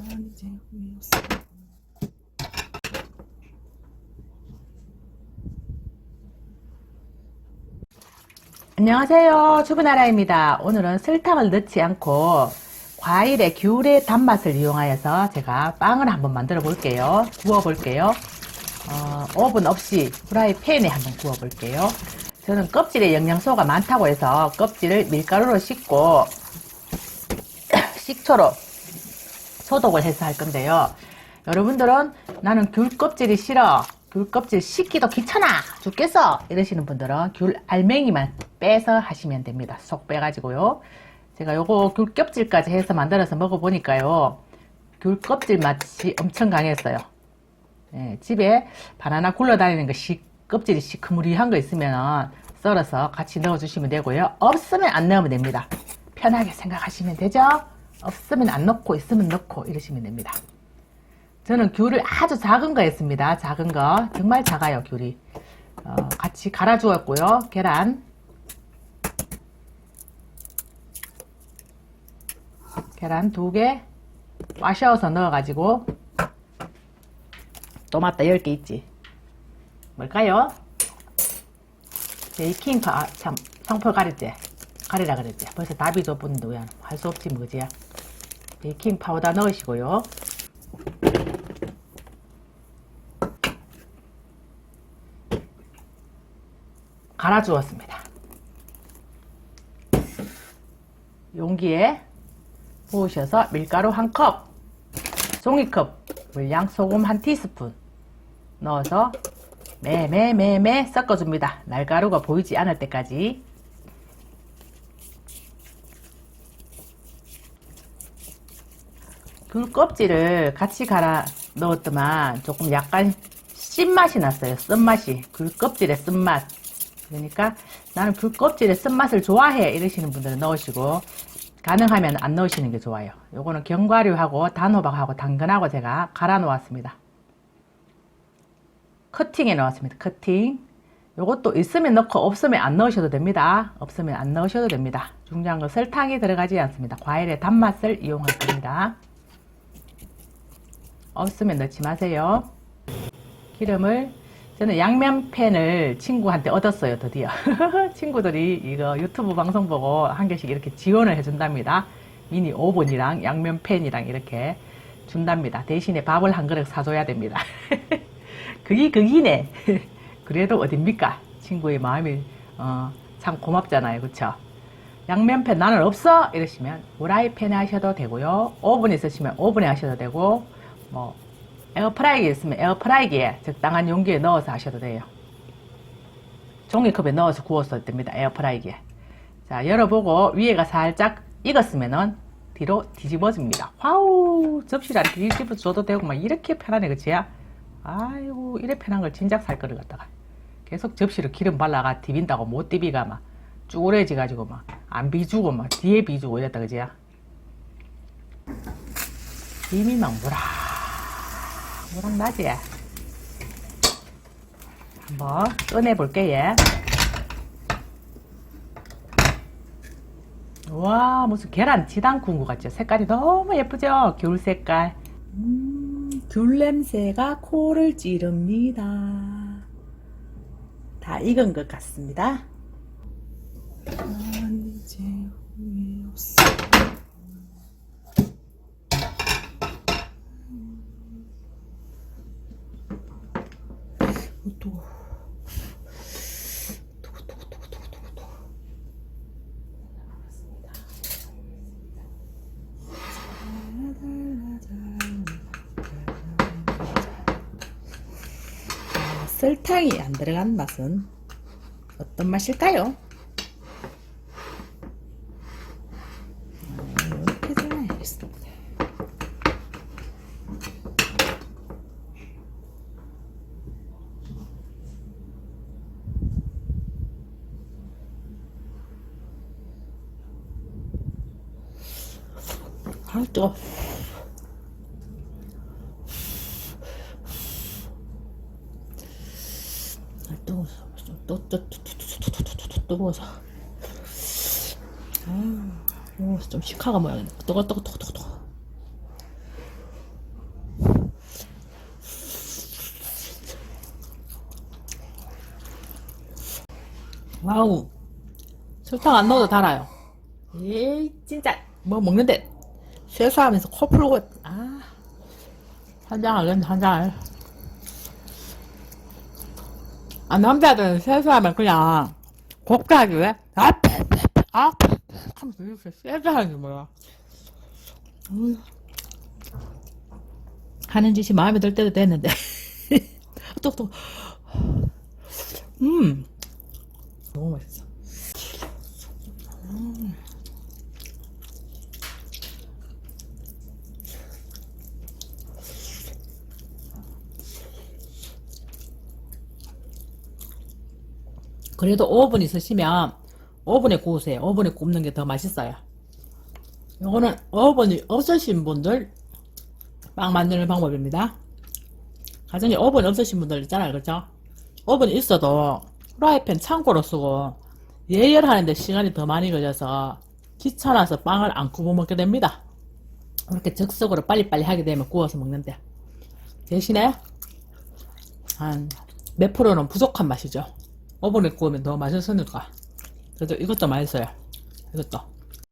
이제 후회였어. 안녕하세요. 주부나라입니다. 오늘은 설탕을 넣지 않고 과일의 귤의 단맛을 이용하여서 제가 빵을 한번 만들어 볼게요. 구워 볼게요. 어, 오븐 없이 프라이팬에 한번 구워 볼게요. 저는 껍질에 영양소가 많다고 해서 껍질을 밀가루로 씻고 식초로 소독을 해서 할 건데요. 여러분들은 나는 귤 껍질이 싫어. 귤 껍질 씻기도 귀찮아. 죽겠어. 이러시는 분들은 귤 알맹이만 빼서 하시면 됩니다. 속 빼가지고요. 제가 요거 귤 껍질까지 해서 만들어서 먹어보니까요. 귤 껍질 맛이 엄청 강했어요. 예, 집에 바나나 굴러다니는 거 시, 껍질이 시커무리한 거 있으면 썰어서 같이 넣어주시면 되고요. 없으면 안 넣으면 됩니다. 편하게 생각하시면 되죠? 없으면 안 넣고 있으면 넣고 이러시면 됩니다. 저는 귤을 아주 작은 거 했습니다. 작은 거. 정말 작아요, 귤이. 어, 같이 갈아 주었고요. 계란. 계란 두 개. 마셔서 넣어가지고. 또 맞다, 10개 있지. 뭘까요? 베이킹 파, 아, 참, 성표 가리지? 가리라 그랬지. 벌써 답이 좁은데 왜할 수 없지, 뭐지야. 베이킹 파우더 넣으시고요. 갈아 주었습니다. 용기에 부으셔서 밀가루 한 컵, 종이컵, 물량 소금 한 티스푼 넣어서 매매매매 섞어줍니다. 날가루가 보이지 않을 때까지. 귤 껍질을 같이 갈아 넣었더만 조금 약간 씹맛이 났어요. 쓴맛이. 귤 껍질의 쓴맛. 그러니까 나는 귤 껍질의 쓴맛을 좋아해 이러시는 분들은 넣으시고 가능하면 안 넣으시는 게 좋아요. 요거는 견과류하고 단호박하고 당근하고 제가 갈아 놓았습니다. 커팅해 놓았습니다. 커팅. 요것도 있으면 넣고 없으면 안 넣으셔도 됩니다. 없으면 안 넣으셔도 됩니다. 중요한 건 설탕이 들어가지 않습니다. 과일의 단맛을 이용할 겁니다. 없으면 넣지 마세요. 기름을 저는 양면팬을 친구한테 얻었어요, 드디어. 친구들이 이거 유튜브 방송 보고 한 개씩 이렇게 지원을 해준답니다. 미니 오븐이랑 양면팬이랑 이렇게 준답니다. 대신에 밥을 한 그릇 사줘야 됩니다. 그게 그기네. 그래도 어딥니까? 친구의 마음이 어, 참 고맙잖아요, 그쵸? 양면팬 나는 없어 이러시면 후라이팬에 하셔도 되고요. 오븐 있으시면 오븐에 하셔도 되고 뭐 에어프라이기 있으면 에어프라이기에 적당한 용기에 넣어서 하셔도 돼요. 종이컵에 넣어서 구워서 됩니다. 에어프라이기에. 자, 열어보고 위에가 살짝 익었으면은 뒤로 뒤집어집니다. 와우, 접시를 뒤집어 줘도 되고 막 이렇게 편하네, 그치? 아이고, 이래 편한 걸 진작 살 거를 갖다가. 계속 접시를 기름 발라가 디빈다고 못 디비가 막 쭈그레지 가지고 막 안 비주고 막 뒤에 비주고 이랬다, 그지? 김이 막 무라 무락 나지? 한번 꺼내볼게, 얘. 와, 무슨 계란 지단 구운 것 같죠? 색깔이 너무 예쁘죠? 귤 색깔. 음, 귤 냄새가 코를 찌릅니다. 다 익은 것 같습니다. 난 이제 후회 없어. 또 아, 설탕이 안 들어간 맛은 어떤 맛일까요? 아, 이렇게 잘라야겠습니다. 아, 뜨거 아, 뜨거워서. 또, 또, 또, 뜨거워서. 아, 뜨거워서 좀 시카가 모양이네. 뜨거, 뜨거, 뜨거, 뜨거, 뜨거. 와우. 설탕 안 넣어도 달아요. 에이, 진짜. 뭐 먹는데 세수하면서 코 풀고, 아. 한 장. 아, 남자들은 세수하면 그냥, 곡하지 왜? 아, 아. 하면서 이렇게 세수하는 게 뭐야. 음. 하는 짓이 마음에 들 때도 됐는데. 또, 또. 음. 너무 맛있어. 그래도 오븐 있으시면 오븐에 구우세요. 오븐에 굽는 게 더 맛있어요. 이거는 오븐이 없으신 분들 빵 만드는 방법입니다. 가정에 오븐 없으신 분들 있잖아요. 그죠? 오븐이 있어도 프라이팬 창고로 쓰고 예열하는데 시간이 더 많이 걸려서 귀찮아서 빵을 안 구워 먹게 됩니다. 이렇게 즉석으로 빨리빨리 하게 되면 구워서 먹는데 대신에 한 몇 프로는 부족한 맛이죠. 오븐에 구우면 더 맛있으니까. 그래도 이것도 맛있어요. 이것도.